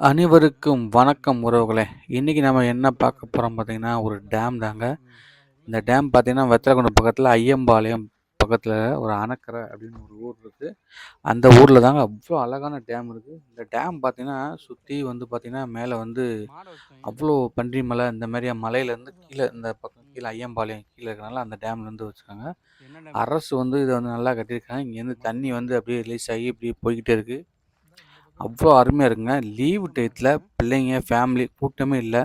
அனைவருக்கும் வணக்கம் உறவுகளே! இன்னைக்கு நம்ம என்ன பார்க்க போறோம் பார்த்தீங்கன்னா, ஒரு டேம் தாங்க. இந்த டேம் பார்த்தீங்கன்னா, வத்தலக்குண்டு பக்கத்தில ஐயம்பாளையம் பக்கத்தில ஒரு அணக்கரை அப்படின்னு ஒரு ஊர் இருக்கு. அந்த ஊர்ல தாங்க அவ்ளோ அழகான டேம் இருக்கு. இந்த டேம் பார்த்தீங்கன்னா, சுத்தி வந்து பார்த்தீங்கன்னா, மேல வந்து அவ்ளோ பன்றி மலை இந்த மாரியா மலையிலேருந்து கீழ இந்த பக்கம் கீழ ஐயம்பாளையம் கீழ இருக்கனால அந்த டேம்லேருந்து வச்சிருக்காங்க. அரசு வந்து இத வந்து நல்லா கட்டியிருக்காங்க. இங்கேருந்து தண்ணி வந்து அப்படியே ரிலீஸ் ஆகி இப்படியே போய்க்கிட்டே இருக்கு. அவ்ளோ அருமையா இருக்குங்க. லீவு டயத்துல பிள்ளைங்க, ஃபேமிலி கூட்டமே இல்ல.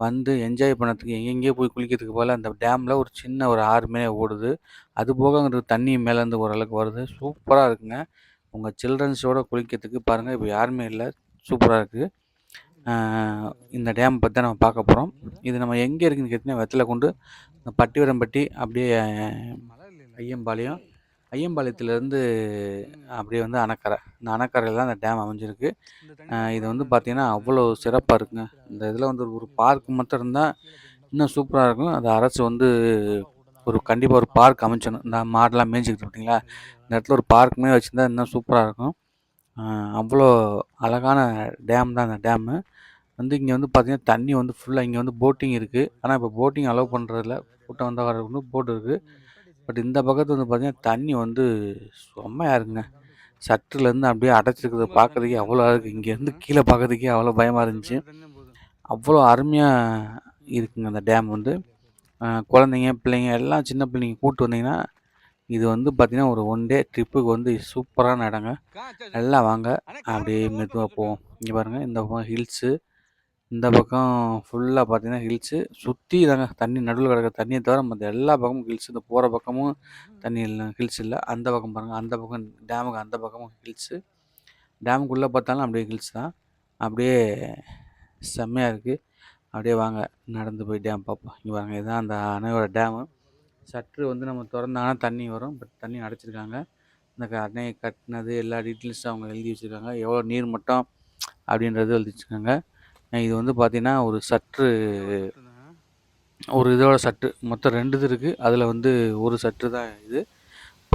வந்து என்ஜாய் பண்ணதுக்கு எங்கெங்கேயோ போய் குளிக்கிறதுக்கு பதிலா அந்த டேம்ல ஒரு சின்ன ஒரு ஆறு மாரி ஓடுது. அது போக அங்கிட்டு தண்ணி மேலேருந்து ஓரளவுக்கு வருது. சூப்பரா இருக்குங்க. உங்க சில்ட்ரன்ஸோட குளிக்கிறதுக்கு பாருங்க, இப்ப யாருமே இல்ல. சூப்பரா இருக்கு. ஆ இந்த டேம் தான் நம்ம பார்க்க போறோம். இது நம்ம எங்க இருக்குன்னு கேட்டீங்கன்னா, வத்தலக்குண்டு, பட்டிவரம்பட்டி அப்படியே ஐயம்பாளையம். ஐயம்பாளையத்துலேருந்து அப்படியே வந்து அணக்கரை. இந்த அணக்கரையில தான் அந்த டேம் அமைஞ்சிருக்கு. இது வந்து பார்த்தீங்கன்னா, அவ்வளோ சிறப்பா இருக்குங்க. இந்த இதில வந்து ஒரு பார்க் மட்டும் இருந்தா, இன்னும் சூப்பரா இருக்கும். அது அரசு வந்து ஒரு கண்டிப்பா ஒரு பார்க் அமைச்சணும். இந்த மாடுலாம் மேய்ஞ்சுக்கிட்டு பார்த்தீங்களா? இந்த இடத்துல ஒரு பார்க் மாரி வச்சிருந்தா இன்னும் சூப்பரா இருக்கும். அவ்வளோ அழகான டேம் தான் அந்த டேமு. வந்து இங்க வந்து பார்த்தீங்கன்னா, தண்ணி வந்து ஃபுல்லா இங்க வந்து போட்டிங் இருக்கு. ஆனா, இப்போ போட்டிங் அலோவ் பண்றதில்ல. கூட்டம் வந்தா வரக்குன்னு போட் இருக்கு. பட் இந்த பக்கத்து வந்து பார்த்தீங்கன்னா, தண்ணி வந்து செம்மையா இருக்குங்க. சற்றுலேருந்து அப்படியே அடைச்சிருக்கிறத பார்க்கறதுக்கே அவ்வளோ இருக்கு. இங்கேருந்து கீழ பார்க்கறதுக்கே அவ்வளோ பயமா இருந்துச்சு. அவ்வளோ அருமையா இருக்குங்க அந்த டேம் வந்து. குழந்தைங்க, பிள்ளைங்க எல்லாம் சின்ன பிள்ளைங்க கூட்டு வந்தீங்கன்னா, இது வந்து பார்த்தீங்கன்னா, ஒரு ஒன் டே ட்ரிப்புக்கு வந்து சூப்பரான இடங்க. எல்லாம் வாங்க. அப்படியே மெதுவா போவோம். இங்க பாருங்க, இந்த பக்கம் ஹில்ஸு. இந்த பக்கம் ஃபுல்லாக பார்த்தீங்கன்னா, ஹில்ஸு. சுற்றி தாங்க தண்ணி நடுவில் கிடக்குற தண்ணியை தவிர மற்ற எல்லா பக்கமும் ஹில்ஸ். இந்த போகிற பக்கமும் தண்ணி இல்லை ஹில்ஸ் இல்லை அந்த பக்கம் பாருங்கள் அந்த பக்கம் டேமுக்கு அந்த பக்கமும் ஹில்ஸு. டேமுக்குள்ளே பார்த்தாலும் அப்படியே ஹில்ஸ் தான். அப்படியே செம்மையாக இருக்குது அப்படியே வாங்க நடந்து போய் டேம் பார்ப்போம். இங்கே பாருங்க இதுதான் அந்த அணையோட டேமு. சற்று வந்து நம்ம திறந்தாங்கன்னா தண்ணி வரும். பட் தண்ணி அடைச்சிருக்காங்க. இந்த க கட்டினது எல்லா டீட்டெயில்ஸும் அவங்க எழுதி வச்சுருக்காங்க எவ்வளோ நீர் மட்டம் அப்படின்றது எழுதி வச்சுருக்காங்க இது வந்து பார்த்தீங்கன்னா, ஒரு சற்று ஒரு இதோட சற்று மொத்தம் ரெண்டு இது இருக்குது அதில் வந்து ஒரு சற்று தான் இது.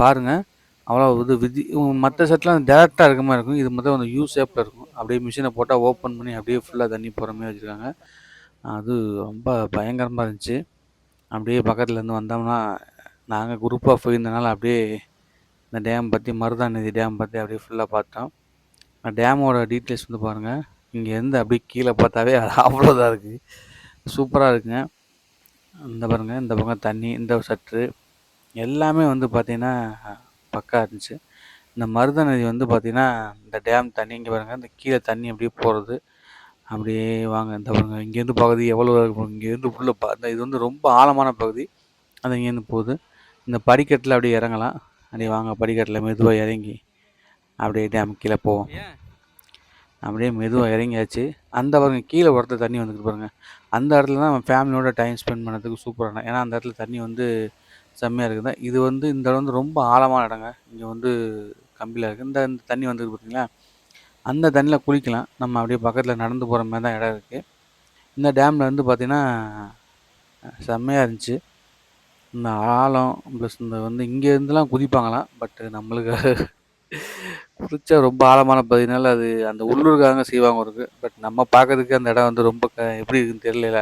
பாருங்கள் அவ்வளோ இது விதி மற்ற சட்டெலாம் டேரெக்டாக இருக்க மாதிரி இருக்கும். இது மட்டும் வந்து யூ ஷேப்பில் இருக்கும். அப்படியே மிஷினை போட்டால் ஓப்பன் பண்ணி அப்படியே ஃபுல்லாக தண்ணி போகிற மாதிரி வச்சுருக்காங்க அது ரொம்ப பயங்கரமாக இருந்துச்சு. அப்படியே பக்கத்துலேருந்து வந்தோம்னா, நாங்கள் குரூப்பாக போயிருந்தனால அப்படியே இந்த டேம் பற்றி மருதாநிதி டேம் பற்றி அப்படியே ஃபுல்லாக பார்த்தோம். டேமோட டீட்டெயில்ஸ் வந்து பாருங்கள் இங்கேருந்து அப்படியே கீழே பார்த்தாவே அவ்வளோதான் இருக்குது சூப்பராக இருக்குங்க. இந்த பாருங்கள் இந்த பக்கம் தண்ணி, இந்த சற்று எல்லாமே வந்து பார்த்தீங்கன்னா, பக்கா இருந்துச்சு. இந்த மருதநதி வந்து பார்த்தீங்கன்னா, இந்த டேம் தண்ணி இங்கே பாருங்கள் இந்த கீழே தண்ணி அப்படியே போகிறது அப்படியே வாங்க இந்த பாருங்க, இங்கேருந்து பகுதி எவ்வளோ இருக்கும் இங்கேருந்து உள்ள ப இது வந்து ரொம்ப ஆழமான பகுதி. அது இங்கேருந்து போகுது. இந்த படிக்கட்டில் அப்படியே இறங்கலாம். அப்படியே வாங்க படிக்கட்டில் மெதுவாக இறங்கி, அப்படியே டேம் கீழே போவோம். அப்படியே மெதுவாக இறங்கியாச்சு. அந்த பாருங்க கீழே ஒருத்தர் தண்ணி வந்துட்டு பாருங்க. அந்த இடத்துல தான் நம்ம ஃபேமிலியோட டைம் ஸ்பெண்ட் பண்ணுறதுக்கு சூப்பரான ஏன்னா அந்த இடத்துல தண்ணி வந்து செம்மையாக இருக்குது. இது வந்து இந்த இடம் வந்து ரொம்ப ஆழமான இடங்க. இங்கே வந்து கம்பியில் இருக்குது இந்த இந்த தண்ணி வந்துருக்கு பார்த்தீங்களா? அந்த தண்ணியில் குளிக்கலாம். நம்ம அப்படியே பக்கத்தில் நடந்து போகிற மாரி தான் இடம் இருக்குது இந்த டேமில் வந்து பார்த்திங்கன்னா செம்மையாக இருந்துச்சு. இந்த ஆழம் ப்ளஸ் இந்த வந்து இங்கேருந்துலாம் குதிப்பாங்களாம். பட் நம்மளுக்கு குறிச்சா ரொம்ப ஆழமான பகுதினால அது அந்த உள்ளூர்காரங்க செய்வாங்க இருக்குது பட் நம்ம பார்க்கறதுக்கு அந்த இடம் வந்து ரொம்ப க எப்படி இருக்குன்னு தெரியல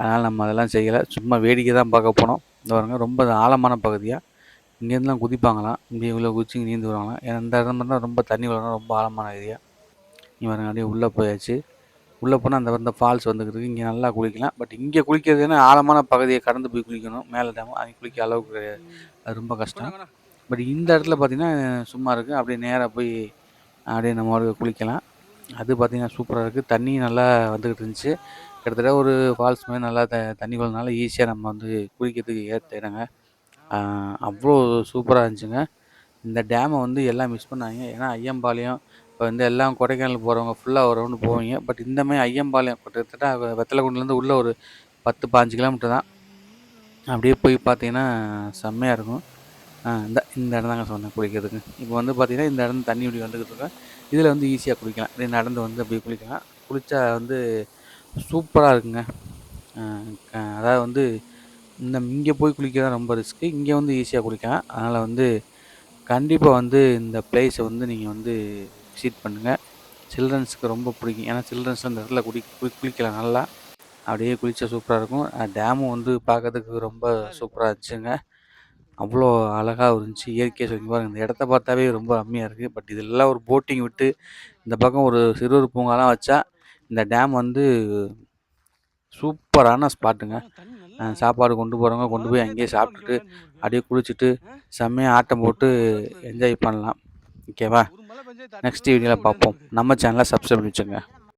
அதனால் நம்ம அதெல்லாம் செய்யலை சும்மா வேடிக்கை தான் பார்க்க போனோம். இந்த பாருங்க ரொம்ப ஆழமான பகுதியாக இங்கேருந்துலாம் குதிப்பாங்களாம். இங்கே உள்ள குதிச்சு நீந்து வருவாங்களாம். ஏன்னா இந்த இடம் தான் ரொம்ப தண்ணி வரும் ரொம்ப ஆழமான ஏரியா. இங்கே பாருங்க அப்படியே உள்ளே போயாச்சு. உள்ளே போனால் அந்த இந்த ஃபால்ஸ் வந்துக்கிறது இங்கே நல்லா குளிக்கலாம். பட் இங்கே குளிக்கிறதுன்னா ஆழமான பகுதியை கடந்து போய் குளிக்கணும். மேலே டேம் அங்கே குளிக்க அளவுக்கு கிடையாது. அது ரொம்ப கஷ்டம். பட் இந்த இடத்துல பார்த்திங்கன்னா சும்மா இருக்குது அப்படியே நேராக போய் அப்படியே நம்ம பாட்டுக்கு குளிக்கலாம். அது பார்த்தீங்கன்னா சூப்பராக இருக்குது தண்ணியும் நல்லா வந்துக்கிட்டு இருந்துச்சு. கிட்டத்தட்ட ஒரு ஃபால்ஸ் மாரி நல்லா த தண்ணி வரதுனால ஈஸியாக நம்ம வந்து குளிக்கிறதுக்கு ஏத்த இடங்க. அவ்வளோ சூப்பராக இருந்துச்சுங்க. இந்த டேமை வந்து எல்லாம் மிஸ் பண்ணாங்க ஏன்னா ஐயம்பாளையம் இப்போ வந்து எல்லாம் கொடைக்கானல் போகிறவங்க ஃபுல்லாக ஒரு ரவுண்டு போவீங்க. பட் இந்த மாரி ஐயம்பாளையம் கிட்டத்தட்ட வெத்தலைக்குண்டுலேருந்து உள்ளே உள்ள ஒரு 10, 15 கிலோமீட்டர் தான். அப்படியே போய் பார்த்தீங்கன்னா, செம்மையாக இருக்கும். இந்த இந்த இடம் தாங்க சொன்னேன் குளிக்கிறதுக்கு. இப்போ வந்து பார்த்தீங்கன்னா, இந்த இடம் தண்ணி இப்படி வந்துக்கிட்டு இருக்கேன் இதில் வந்து ஈஸியாக குளிக்கலாம். அப்படியே நடந்து வந்து அப்படியே குளிக்கலாம். குளித்தா வந்து சூப்பராக இருக்குங்க. அதாவது வந்து இந்த இங்கே போய் குளிக்கிறது ரொம்ப ரிஸ்க்கு. இங்கே வந்து ஈஸியாக குளிக்கலாம். அதனால் வந்து கண்டிப்பாக வந்து இந்த பிளேஸை வந்து நீங்கள் வந்து விசிட் பண்ணுங்க. சில்ட்ரன்ஸுக்கு ரொம்ப பிடிக்கும் ஏன்னா சில்ட்ரன்ஸ் அந்த இடத்துல குடி குளி குளிக்கலாம் நல்லா அப்படியே குளித்தா சூப்பராக இருக்கும் டேமும் வந்து பார்க்கறதுக்கு ரொம்ப சூப்பராக இருந்துச்சுங்க அவ்வளோ அழகாக இருந்துச்சு. இயற்கையை சொல்லி பாருங்க. இந்த இடத்த பார்த்தாவே ரொம்ப அருமையாக இருக்குது பட் இதெல்லாம் ஒரு போட்டிங் விட்டு இந்த பக்கம் ஒரு சிறுவர் பூங்காலாம் வச்சா இந்த டேம் வந்து சூப்பரான ஸ்பாட்டுங்க. சாப்பாடு கொண்டு போகிறவங்க கொண்டு போய் அங்கேயே சாப்பிட்டுட்டு அப்படியே குளிச்சுட்டு செம்மையாக ஆட்டம் போட்டு என்ஜாய் பண்ணலாம். ஓகேவா நெக்ஸ்ட் வீடியோவில் பார்ப்போம். நம்ம சேனலை சப்ஸ்கிரைப் பண்ணி வச்சுங்க